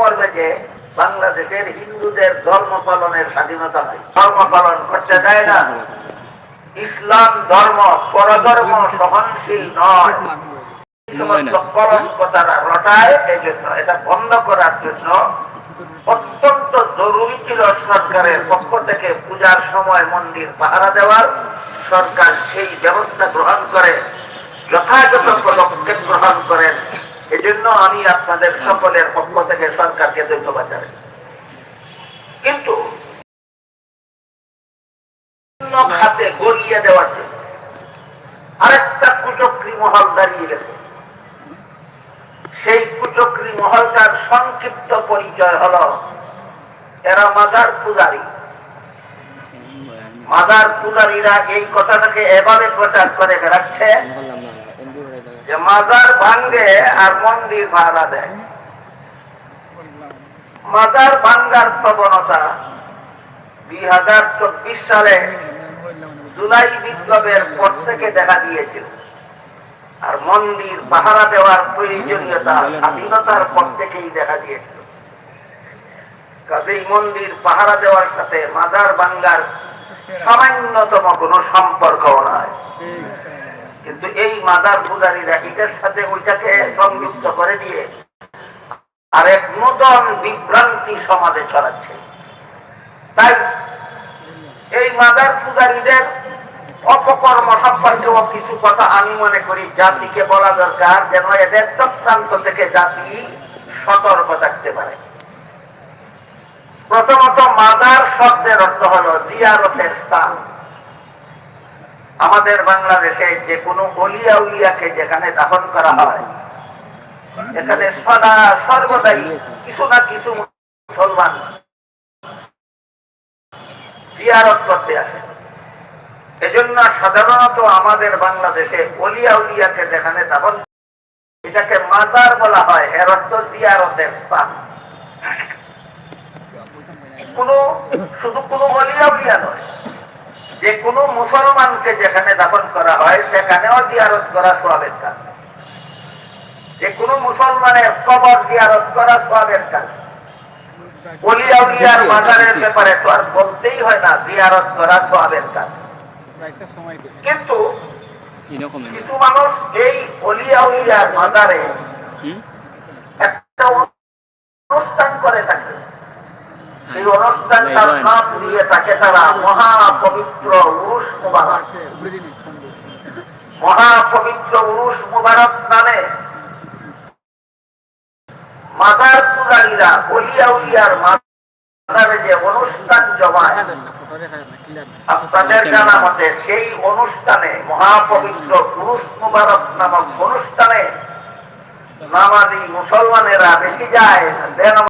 পড়বে যে বাংলাদেশের হিন্দুদের ধর্ম পালনের স্বাধীনতা নাই ধর্ম পালন করতে দেয় না। ইসলাম ধর্ম পরধর্ম সহনশীল নয়। অত্যন্ত জরুরি সরকারের পূজার সময় মন্দির দেওয়ার। সরকার সেই ব্যবস্থা গ্রহণ করে, যথাযথ পদক্ষেপ গ্রহণ করেন। এজন্য আমি আপনাদের সকলের পক্ষ থেকে সরকারকে ধন্যবাদ জানাই। কিন্তু খাতে গড়িয়ে দেওয়ার জন্য আরেকটা মহল দাঁড়িয়ে গেছে। সেই কুচক্রি মহলটার সংক্ষিপ্ত পরিচয় হলো এরা মাজার পূজারী। মাজার পূজারীরা এই কথাটাকে এভাবে প্রচার করে বেড়াচ্ছে। যে মাজার ভাঙ্গে আর মন্দির ভাড়া দেয়। মাজার ভাঙ্গার প্রবণতা দুই হাজার চব্বিশ সালে জুলাই বিপ্লবের পর থেকে দেখা দিয়েছিল। আর মন্দির পাহারা দেওয়ার প্রয়োজনীয়তা স্বাধীনতার পর থেকেই দেখা দিয়েছিল। কাজেই মন্দির পাহারা দেওয়ার সাথে মাজার ভাঙ্গার সামান্যতম কোনো সম্পর্ক নয় কিন্তু এই মাদার পূজারীরা এটার সাথে ওইটাকে সংযুক্ত করে দিয়ে আরেক নূতন বিভ্রান্তি সমাজে ছড়াচ্ছে। তাই এই মাদার পূজারীদের অপকর্ম সম্পর্কেও কিছু কথা আমি মনে করি, জাতিকে বলা দরকার যেন এদের চক্রান্ত থেকে জাতি সতর্ক থাকতে পারে। প্রথমত মাদার শব্দের অর্থ হলো জিয়ারতের স্থান। আমাদের বাংলাদেশে যে কোনো অলিয়া উলিয়াকে যেখানে দাফন করা হয়, এখানে সদা সর্বদাই কিছু না কিছু মুসলমান জিয়ারত করতে আসে। এজন্য সাধারণত আমাদের বাংলাদেশে অলিয়া উলিয়াকে যেখানে দাফন এটাকে মাজার বলা হয় এর অর্থ জিয়ারতের স্থান। কোনো, শুধু কোনো অলিয়া উলিয়া নয় যে কোনো মুসলমানকে যেখানে দাফন করা হয় সেখানেও জিয়ারত করা সবের কাজ। যে কোনো মুসলমানের কবর জিয়ারত করা সবের কাজ। অলিয়া মাজারের ব্যাপারে তো আর বলতেই হয় না জিয়ারত করা সবের কাজ। কিন্তু কিছু মানুষ এই অলিয়াউলিয়ার মাজারে একটা অনুষ্ঠান করে থাকে। সেই অনুষ্ঠানটার নাম দিয়ে থাকে তারা মহাপবিত্র উরুষ মুবারক। মহাপবিত্র উরুষ মুবারক নামে মাজার পূজারীরা অলিয়া উলিয়ার মাজারে যে অনুষ্ঠান জমায় আপনাদের জানা মতে সেই অনুষ্ঠানে মহাপবিত্র পুরুষ মুবারক নামক অনুষ্ঠানে নামাজি মুসলমানেরা বেশি যায়